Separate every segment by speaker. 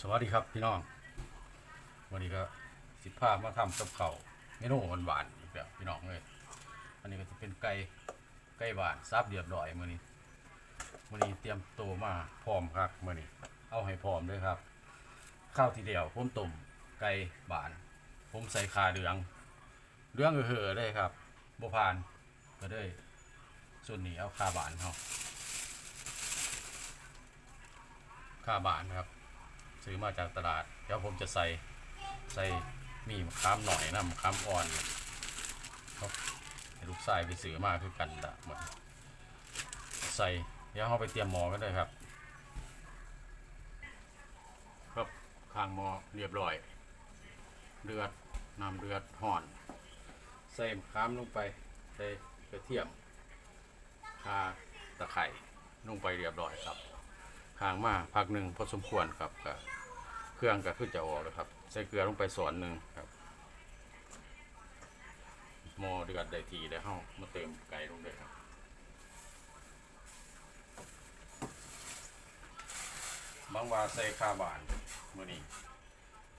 Speaker 1: สวัสดีครับพี่น้อง วันนี้ก็สิบภาพมาทำกับเขาเมนูหวานๆอีกแบบพี่น้องเลย อันนี้ก็จะเป็นไก่ไก่หวานซับเรียบร้อยมื้อนี้มื้อนี้เตรียมโตวมาพร้อมครับมื้อนี้ เอาให้พร้อมด้วยครับ ข้าวทีเดียวผมต้มไก่หวาน ผมใส่คาเหลืองเหลืองเห่อเลยครับบ่ผ่านก็เลยส่วนนี้เอาคาหวานเฮาคาหวานครับ ซื้อมาจากตลาด เดี๋ยวผมจะใส่ใส่มีมะขามหน่อยนะมะขามอ่อนเขาลูกชายไปซื้อมาคือกันละหมดใส่เดี๋ยวเราไปเตรียมหม้อกันเลยครับ ครับข้างหม้อเรียบร้อย เดือดน้ำเดือดห่อน ใส่มะขามลงไปใส่กระเทียมข่าตะไคร้ลงไปเรียบร้อยครับห่างมาพักหนึ่งพอสมควรครับ เครื่องก็ขึ้นจะออกเลยครับ ใส่เกลือลงไปส่วนหนึ่งครับหม้อเดือดได้ทีแล้วเฮามาเติมไก่ลงเลยครับบางว่าใส่ข้าวหวานมื้อนี้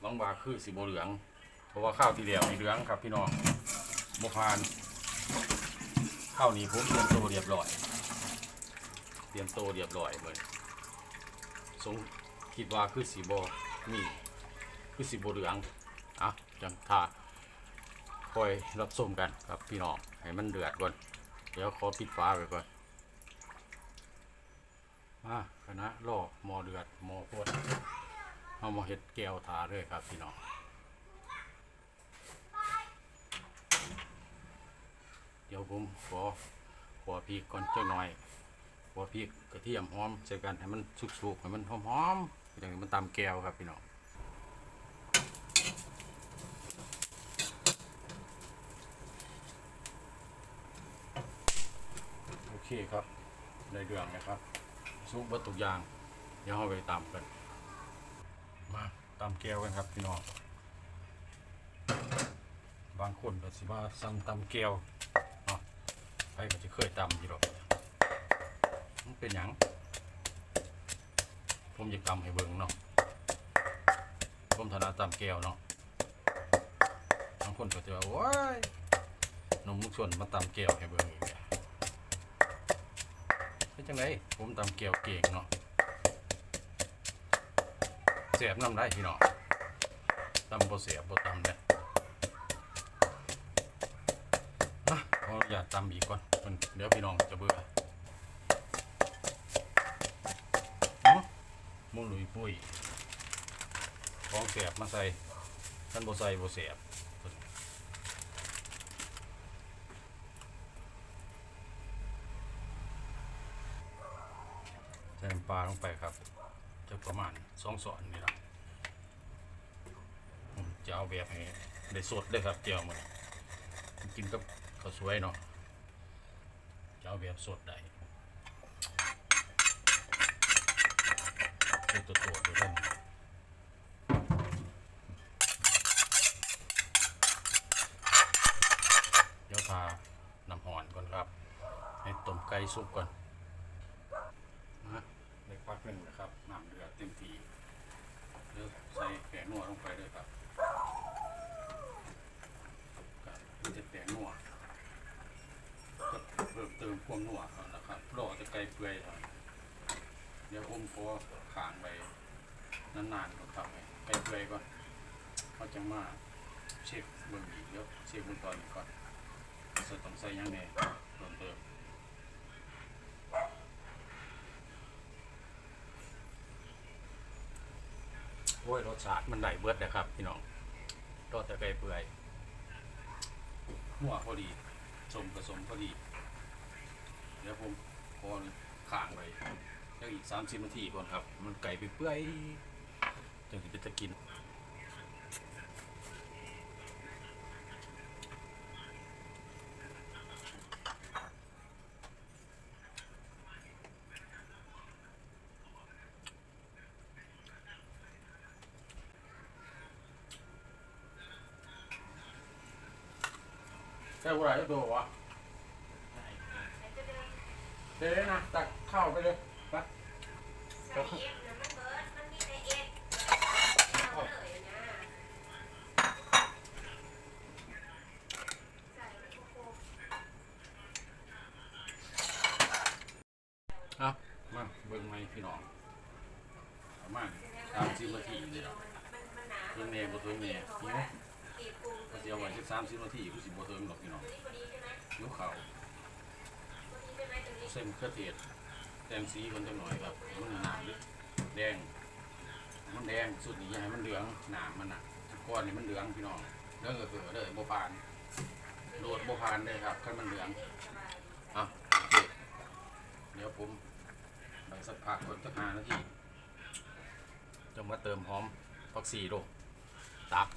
Speaker 1: บางว่าคือสีโบเหลือง เพราะว่าข้าวที่เดียวมีเหลืองครับพี่น้องโมพานข้าวนี้ผมเตรียมตัวเรียบร้อย เตรียมตัวเรียบร้อยเลยสงคิดว่าคือสีโบ มีคือสีบเหลืองอะจังท่าคอยรับชมกันครับพี่น้องให้มันเดือดก่อน เดี๋ยวขอปิดฟ้าไว้ก่อนมาคณะรอหมอเดือดหมอพดเอามาเห็ดแก้วทาเลยครับพี่น้องเดี๋ยวผมขอขอพริกก่อนจักหน่อยหัวพริกกระเทียมหอมใส่กันให้มันสุกๆให้มันหอมๆ อย่างนี้มันตำแก้วครับพี่น้องโอเคครับได้เรื่องนะครับสุกเบัตทุย่างเดี๋ยวเราไปตำกัน มาตำแก้วกันครับพี่น้องบางคนก็สิว่าสั่งตำแก้วเนาะไปก็จะเคยตำอยู่หรอกมันเป็นหยัง ผมจะตำให้เบิ่งเนาะผมถนัดตำแก้วเนาะบางคนก็จะว่าโอ้ยนมมุกชนมาตำแก้วให้เบิ่งอีกอะเป็นจังไดผมตำแก้วเก่งเนาะเสียบน้ำได้พี่เน้องตำบ่เสียบบ่ตำเนี่ยนะขออนุญาตำอีกก่อนเดี๋ยวพี่น้องจะเบื่อ มุนหลุยปุ้ยของเสียบมาใส่ท่านโบใส่โบเสียบใส่น้ำปลาลงไปครับ จะประมาณสองส่วนนี่ละจะเอาแบบให้ได้สดเลยครับเจียวมันกินกับข้าวสวยเนาะจะเอาแบบสดได้ เป็นตัวตัวด้วยท่านเดี๋ยวพาน้ำหอนก่อนครับ ให้ต้มไก่สุกก่อนนะเล็กพักหนึ่งนะครับน้ำเดือดเต็มทีเดี๋ยวใส่แป้งนัวลงไปเลยครับกับมันจะแป้งนัวก็เพิ่มเติมความนัวนะครับรอจะไก่เปื่อยเท่านั้ว มขอขางไปนานๆก่อนครับไปเปื่อยก่อนเขาจะมาเช็คเบิ่งอีกเดี๋ยวเช็คเบิ่งตอนนี้ก่อนใส่ต้องใส่ยังแน่เพิ่มเติมโอ้ยรสชาติมันได้เบิดนะครับ พี่น้องรสแต่ไก่เปื่อยหัวพอดีสมผสมพอดี เดี๋ยวผมขอขางไป แล้วอีก30นาทีก่อนครับ มันไก่ไปเปื่อยจังสิเป็นจะกินใช่ผู้ใดจะตัววะเดี๋ยวนะตักข้าวไปเลย
Speaker 2: ครับมาเบิ่งไหมพี่น้อง
Speaker 1: ประมาณสามสิบนาทีเลยครับเพิ่งเนยบ่เพิ่งเนยเหิะพอจะเอาไว้สักสามสิบนาทีกูสิบ่เพิ่งหรอกพี่น้องยกเข้าวเส้นเครือเทศ แดงสีคนจังหน่อยครับมันหนาลึกแดง มันแดงสุดนี่อย่าให้มันเหลืองหนามมันน่ะก้อนนี่มันเหลืองพี่น้องเลืองก็คือเด้อบ่ผ่านโดดบ่ผ่านเด้อครับคันมันเหลืองเอาโอเคเดี๋ยวผมไปสักพักก่อนสักหานาทีจะมาเติมหอมผักชีลงตัก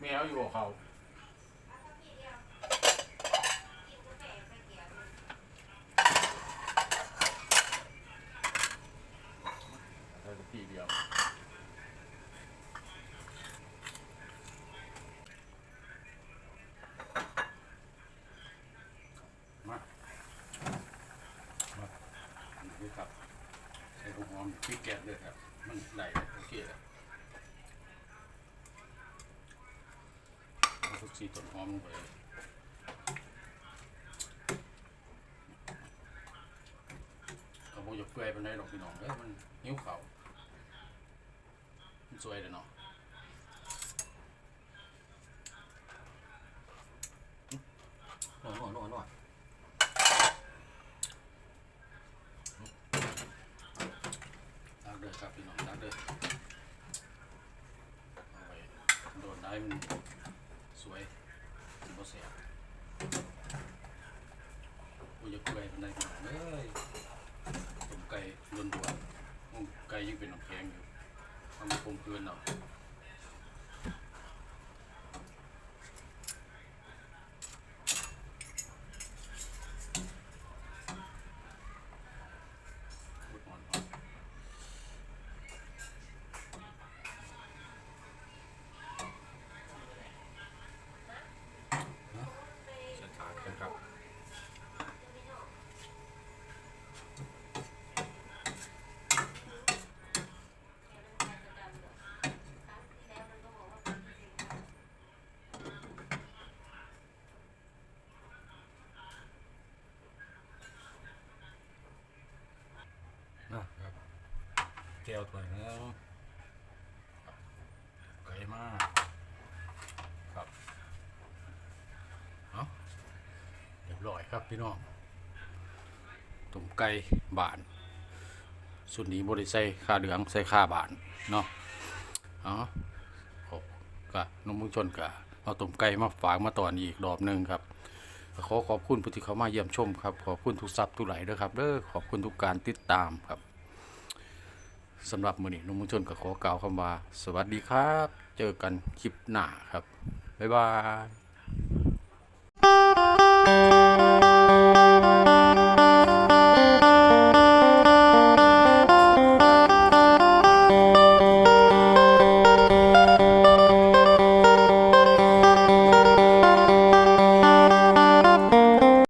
Speaker 1: แมวอยู่กับเขา ได้สักทีเดียวมา มาอันนี้ครับใส่หัวหอม พริกแกงเลยครับ มันได้เลยโอเคแล้วเอาทุกสีต้นหอมลงไปเลยเอาพวกจะเปื่อยไปไหนหรอกพี่น้องเอ้ยมันนิ้วเขามันสวยเลยเนาะหน่อยหน่อยหน่อยหน่อย ตักเด้อ ครับพี่น้องนักเด้อเอาไปโดนได้มันสวยสิบ่เสียกูจะเปื่อยมันได้ขนาดเลยผมไก่ล้วนตัวต้มไก่ยังเป็นน้ำแข็งอยู่ทำให้คงคืนเนาะพูดอ่อนๆ เส้นถาดกันครับนะครับแก้วถ้วนึงไก่มากครับเอาเรียบร้อยครับพี่น้องต้มไก่บาน สุดนี้บริใส่ข้าเหลืองใส่ข้าบานเนาะเอ๋อก็น้องมุงชนกะเอาต้มไก่มาฝากมาตอนอีกรอบหนึ่งครับขอขอบคุณผู้ที่เข้ามาเยี่ยมชมครับ ขอบคุณทุกซับทุกไหลด้วยครับเด้อขอบคุณทุกการติดตามครับ สำหรับมือนี้น้งมุงชนก็ขอกล่าวคำว่า สวัสดีครับ เจอกันคลิปหน้าครับ บ๊ายบาย